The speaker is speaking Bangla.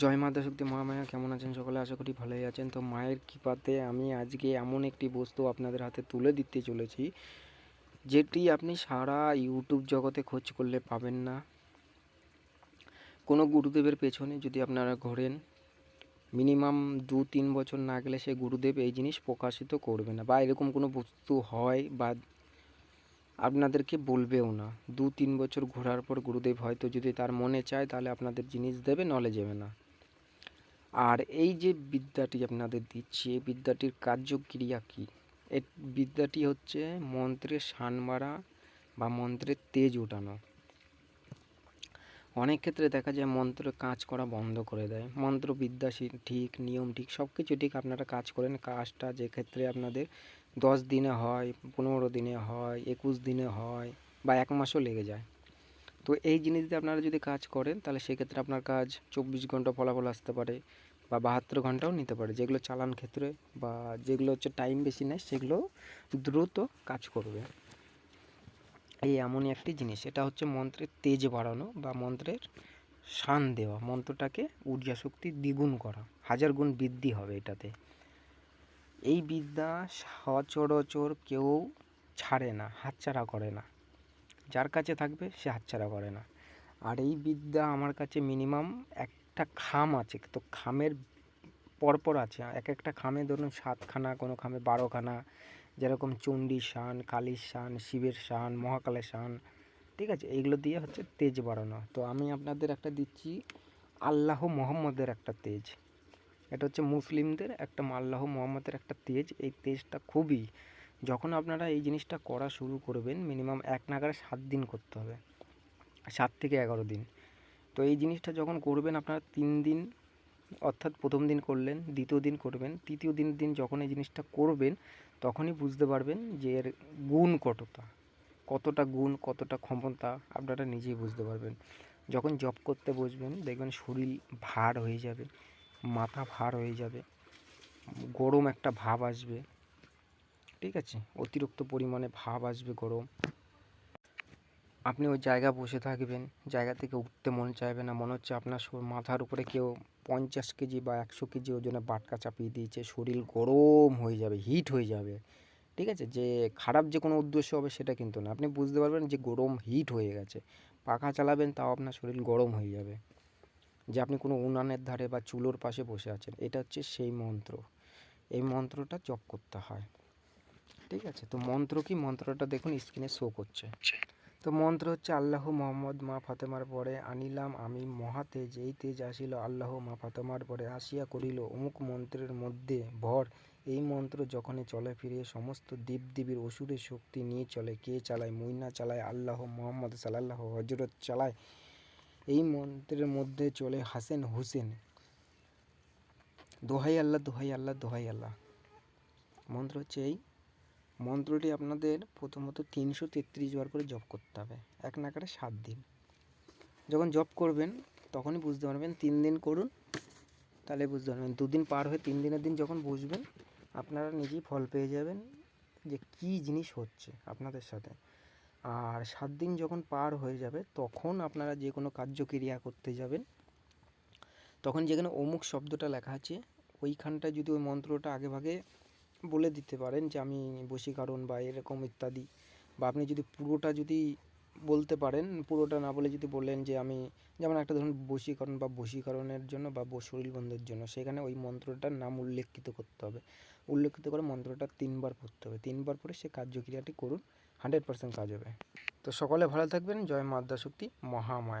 জয় মাতা শক্তি মহামায়া, কেমন আছেন সকলে? আশা করি ভালোই আছেন। তো মায়ের কৃপাতে আমি আজকে এমন একটি বস্তু আপনাদের হাতে তুলে দিতে চলেছি, যেটি আপনি সারা ইউটিউব জগতে খোঁজ করলে পাবেন না। কোনো গুরুদেবের পেছনে যদি আপনারা ঘোরেন, মিনিমাম দু তিন বছর না গেলে সে গুরুদেব এই জিনিস প্রকাশিত করবে না, বা এরকম কোনো বস্তু হয় বা আপনাদেরকে বলবেও না। দু তিন বছর ঘোরার পর গুরুদেব হয়তো যদি তার মনে চায়, তাহলে আপনাদের জিনিস দেবে, নলে যাবে না। আর এই যে বিদ্যাটি আপনাদের দিচ্ছি, এই বিদ্যাটির কার্যক্রিয়া কী? এই বিদ্যাটি হচ্ছে মন্ত্রের শান মারা বা মন্ত্রের তেজ ওঠানো। অনেক ক্ষেত্রে দেখা যায় মন্ত্র কাজ করা বন্ধ করে দেয়। মন্ত্র বিদ্যা ঠিক, নিয়ম ঠিক সব কিছু ঠিক আপনারা কাজ করেন। কাজটা যে ক্ষেত্রে আপনাদের দশ দিনে হয়, পনেরো দিনে হয়, একুশ দিনে হয় বা এক মাসও লেগে যায়। তো এই জিনিস দিয়ে আপনারা যদি কাজ করেন, তাহলে সেক্ষেত্রে আপনার কাজ চব্বিশ ঘণ্টা ফলাফল আসতে পারে বা বাহাত্তর ঘন্টাও নিতে পারে। যেগুলো চালান ক্ষেত্রে বা যেগুলো হচ্ছে টাইম বেশি নেয়, সেগুলো দ্রুত কাজ করবে। এই এমনই একটি জিনিস, এটা হচ্ছে মন্ত্রের তেজ বাড়ানো বা মন্ত্রের শান দেওয়া। মন্ত্রটাকে ঊর্জা শক্তি দ্বিগুণ করা। হাজার গুণ বৃদ্ধি হবে এটাতে। এই বিদ্যা সচরাচর কেউ ছাড়ে না, হাতছাড়া করে না। যার কাছে থাকবে সে হাতছাড়া করে না। আর এই বিদ্যা আমার কাছে মিনিমাম একটা খাম আছে। তো খামের পরপর আছে। এক একটা খামে ধরুন সাতখানা, কোনো খামে বারোখানা, যেরকম চণ্ডী শান, কালীর শান, শিবের শান, মহাকালের শান, ঠিক আছে? এইগুলো দিয়ে হচ্ছে তেজ বাড়ানো। তো আমি আপনাদের একটা দিচ্ছি আল্লাহ মোহাম্মদের একটা তেজ। এটা হচ্ছে মুসলিমদের একটা আল্লাহ মোহাম্মদের একটা তেজ। এই তেজটা খুবই যখন আপনারা এই জিনিসটা করা শুরু করবেন মিনিমাম এক নাগারে সাত দিন করতে হবে। সাত থেকে এগারো দিন। তো এই জিনিসটা যখন করবেন আপনারা তিন দিন, অর্থাৎ প্রথম দিন করলেন, দ্বিতীয় দিন করবেন, তৃতীয় দিন দিন যখন এই জিনিসটা করবেন, তখনই বুঝতে পারবেন যে এর গুণ কতটা। কতটা গুণ, কতটা ক্ষমতা আপনারা নিজেই বুঝতে পারবেন। যখন জব করতে বসবেন, দেখবেন শরীর ভার হয়ে যাবে, মাথা ভার হয়ে যাবে, গরম একটা ভাব আসবে। ঠিক আছে? অতিরিক্ত পরিমাণে ভাব আসবে গরম। আপনি ওই জায়গা বসে থাকবেন, জায়গা থেকে উঠতে মন চাইবে না। মনে হচ্ছে আপনার মাথার উপরে কেউ পঞ্চাশ কেজি বা একশো কেজি ওজনে বাটকা চাপিয়ে দিয়েছে। শরীর গরম হয়ে যাবে, হিট হয়ে যাবে। ঠিক আছে? যে খারাপ যে কোনো উদ্দেশ্য হবে সেটা কিন্তু না। আপনি বুঝতে পারবেন যে গরম হিট হয়ে গেছে। পাখা চালাবেন তাও আপনার শরীর গরম হয়ে যাবে। যে আপনি কোনো উনানের ধারে বা চুলোর পাশে বসে আছেন, এটা হচ্ছে সেই মন্ত্র। এই মন্ত্রটা জপ করতে হয়। ঠিক আছে? তো মন্ত্র কি? মন্ত্রটা দেখুন স্ক্রিনে শো করছে। তো মন্ত্র হচ্ছে আল্লাহ মোহাম্মদ মা ফাতেমার পরে আনিলাম আমি মহাতেজ। এই তেজ আসিল আল্লাহ মা ফাতেমার পরে আসিয়া করিল। অমুক মন্ত্রের মধ্যে ভর। এই মন্ত্র যখনই চলে ফিরে সমস্ত দেবদেবীর অসুরের শক্তি নিয়ে চলে। কে চালায়? মুইনা চালায় আল্লাহ মোহাম্মদ সাল্লাহ হজরত চালায়। এই মন্ত্রের মধ্যে চলে হাসেন হুসেন। দোহাই আল্লাহ দোহাই আল্লাহ দোহাই আল্লাহ। মন্ত্র হচ্ছে এই মন্ত্রটি আপনাদের প্রথমত তিনশো তেত্রিশ বার করে জপ করতে হবে। এক নাকারে সাত দিন। যখন জপ করবেন, তখনই বুঝতে পারবেন তিন দিন করুন, তাহলে বুঝতে পারবেন। দুদিন পার হয়ে তিন দিনের দিন যখন বুঝবেন আপনারা নিজেই ফল পেয়ে যাবেন যে কী জিনিস হচ্ছে আপনাদের সাথে। আর সাত দিন যখন পার হয়ে যাবে, তখন আপনারা যে কোনো কার্যক্রিয়া করতে যাবেন। তখন যেখানে অমুক শব্দটা লেখা আছে, ওইখানটায় যদি ওই মন্ত্রটা আগে ভাগে বলে দিতে পারেন যে আমি বশীকরণ বা এরকম ইত্যাদি? বা আপনি যদি পুরোটা যদি বলতে পারেন, পুরোটা না বলে যদি বললেন যে আমি, যেমন একটা ধরুন বশীকরণ বা বশীকরণের জন্য বা শরীর বন্ধের জন্য, সেখানে ওই মন্ত্রটার নাম উল্লেখিত করতে হবে। উল্লেখিত করে মন্ত্রটা তিনবার পড়তে হবে। তিনবার পরে সে কার্যক্রিয়াটি করুন হান্ড্রেড পার্সেন্ট কাজ হবে। তো সকলে ভালো থাকবেন। জয় মাদ্রা শক্তি, মহামায়া।